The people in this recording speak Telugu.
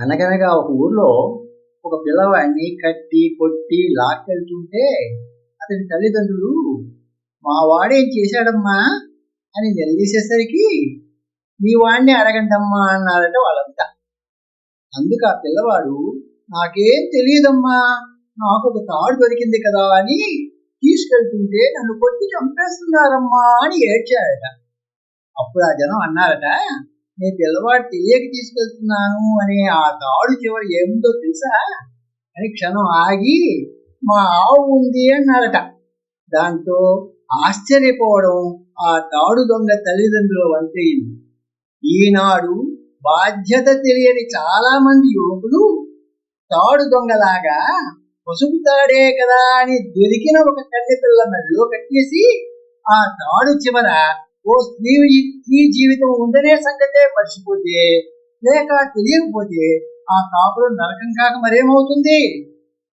అనగనగా ఒక ఊర్లో ఒక పిల్లవాడిని కట్టి కొట్టి లాక్కెళ్తుంటే అతని తల్లిదండ్రులు మా వాడేం చేశాడమ్మా? అని నిలదీసేసరికి మీ వాడిని అడగండమ్మా అన్నారట వాళ్ళంతా. అందుకు ఆ పిల్లవాడు నాకేం తెలియదమ్మా నాకు ఒక తాడు దొరికింది కదా అని తీసుకెళ్తుంటే నన్ను కొట్టి చంపేస్తున్నారమ్మా అని ఏడ్చాడట అప్పుడు ఆ జనం అన్నారట నీ పిల్లవాడు తెలియక తీసుకెళ్తున్నాను అని ఆ తాడు చివరి ఏముందో తెలుసా? అని క్షణం ఆగి మా ఆవు ఉంది అన్నారట. దాంతో ఆశ్చర్యపోవడం ఆ తాడు దొంగ తల్లిదండ్రుల వంతయింది ఈనాడు బాధ్యత తెలియని చాలా మంది యువకులు తాడు దొంగలాగా పసుపు తాడే కదా అని దొరికిన ఒక కన్నె పిల్ల మెడలో కట్టేసి ఆ తాడు చివర ఓ స్త్రీ స్త్రీ జీవితం ఉందనే సంగతే మర్చిపోతే లేక తెలియకపోతే ఆ కాపురం నరకం కాక మరేమవుతుంది?